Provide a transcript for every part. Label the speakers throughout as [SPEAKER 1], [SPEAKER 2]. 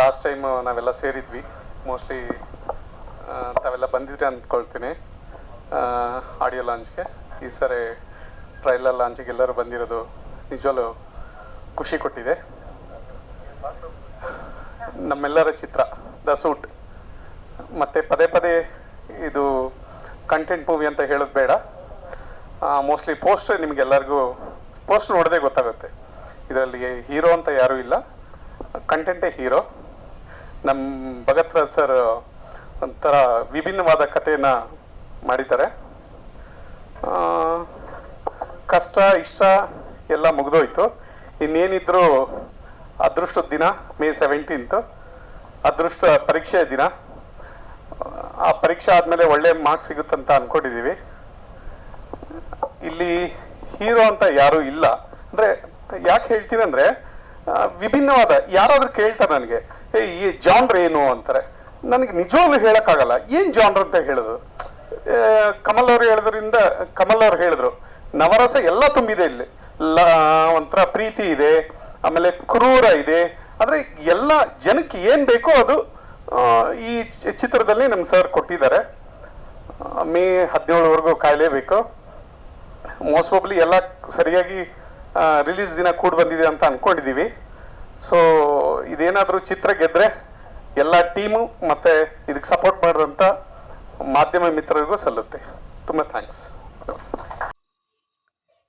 [SPEAKER 1] Last time ನಾವೆಲ್ಲ ಸೇರಿದ್ವಿ. Mostly ತಾವೆಲ್ಲ ಬಂದಿದ್ರಿ ಅಂದ್ಕೊಳ್ತೀನಿ. ಆಡಿಯೋ ಲಾಂಚ್ಗೆ ಈ ಸರಿ ಟ್ರೈಲರ್ ಲಾಂಚಿಗೆ ಎಲ್ಲರೂ ಬಂದಿರೋದು ನಿಜವಲ್ಲೂ ಖುಷಿ ಕೊಟ್ಟಿದೆ. ನಮ್ಮೆಲ್ಲರ ಚಿತ್ರ ದ ಸೂಟ್ ಮತ್ತೆ ಪದೇ ಪದೇ ಇದು ಕಂಟೆಂಟ್ ಮೂವಿ ಅಂತ ಹೇಳೋದು ಬೇಡ. ಮೋಸ್ಟ್ಲಿ ಪೋಸ್ಟರ್ ನಿಮಗೆಲ್ಲರಿಗೂ ಪೋಸ್ಟ್ ನೋಡದೆ ಗೊತ್ತಾಗುತ್ತೆ. ಇದರಲ್ಲಿ ಹೀರೋ ಅಂತ ಯಾರೂ ಇಲ್ಲ. ಕಂಟೆಂಟೇ ಹೀರೋ ನಮ್ಮ ಭಗತ್ ಸರ್ ಒಂಥರ ವಿಭಿನ್ನವಾದ ಕಥೆಯನ್ನು ಮಾಡಿದ್ದಾರೆ. ಕಷ್ಟ, ಇಷ್ಟ ಎಲ್ಲ ಮುಗಿದೋಯ್ತು. ಇನ್ನೇನಿದ್ರು ಅದೃಷ್ಟದ ದಿನ, ಮೇ ಸೆವೆಂಟೀನ್ತು ಅದೃಷ್ಟ ಪರೀಕ್ಷೆಯ ದಿನ. ಆ ಪರೀಕ್ಷೆ ಆದಮೇಲೆ ಒಳ್ಳೆ ಮಾರ್ಕ್ಸ್ ಸಿಗುತ್ತಂತ ಅನ್ಕೊಂಡಿದ್ದೀವಿ ಇಲ್ಲಿ ಹೀರೋ ಅಂತ ಯಾರೂ ಇಲ್ಲ. ಅಂದ್ರೆ ಯಾಕೆ ಹೇಳ್ತೀನಿ ಅಂದ್ರೆ ವಿಭಿನ್ನವಾದ ಯಾರಾದ್ರೂ ಕೇಳ್ತಾರೆ ನನಗೆ ಈ ಜಾನ್ರ್ ಏನು? ಅಂತಾರೆ. ನನಗೆ ನಿಜವಾಗ್ಲೂ ಹೇಳಕ್ಕಾಗಲ್ಲ. ಏನ್ ಜಾನ್ರ್ ಅಂತ ಹೇಳೋದು? ಕಮಲ್ ಅವರು ಹೇಳಿದ್ರಿಂದ ಕಮಲ್ ಅವ್ರು ಹೇಳಿದ್ರು, ನವರಸ ಎಲ್ಲ ತುಂಬಿದೆ ಇಲ್ಲಿ. ಲ, ಒಂಥರ ಪ್ರೀತಿ ಇದೆ, ಆಮೇಲೆ ಕ್ರೂರ ಇದೆ. ಅಂದ್ರೆ ಎಲ್ಲ ಜನಕ್ಕೆ ಏನ್ ಬೇಕೋ ಅದು ಈ ಚಿತ್ರದಲ್ಲಿ ನಮ್ ಸರ್ ಕೊಟ್ಟಿದ್ದಾರೆ. ಮೇ ಹದಿನೇಳವರೆಗೂ ಕಾಯಲೇಬೇಕು. ಮೋಸ್ಟ್ ಪ್ರಾಬ್ಲಿ ಎಲ್ಲ ಸರಿಯಾಗಿ ರಿಲೀಸ್ ದಿನ ಕೂಡ ಬಂದಿದೆ ಅಂತ ಅನ್ಕೊಂಡಿದೀವಿ. ಸೊ ಇದೇನಾದರೂ ಚಿತ್ರ ಗೆದ್ರೆ ಎಲ್ಲ ಟೀಮು ಮತ್ತೆ ಇದಕ್ಕೆ ಸಪೋರ್ಟ್ ಮಾಡಿದಂಥ ಮಾಧ್ಯಮ ಮಿತ್ರರಿಗೂ ಸಲ್ಲುತ್ತೆ. ತುಂಬ ಥ್ಯಾಂಕ್ಸ್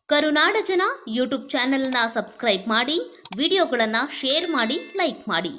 [SPEAKER 2] ಕರುನಾಡ ಜನ ಯೂಟ್ಯೂಬ್ ಚಾನೆಲ್ನ ಸಬ್ಸ್ಕ್ರೈಬ್ ಮಾಡಿ ವಿಡಿಯೋಗಳನ್ನು ಶೇರ್ ಮಾಡಿ ಲೈಕ್ ಮಾಡಿ.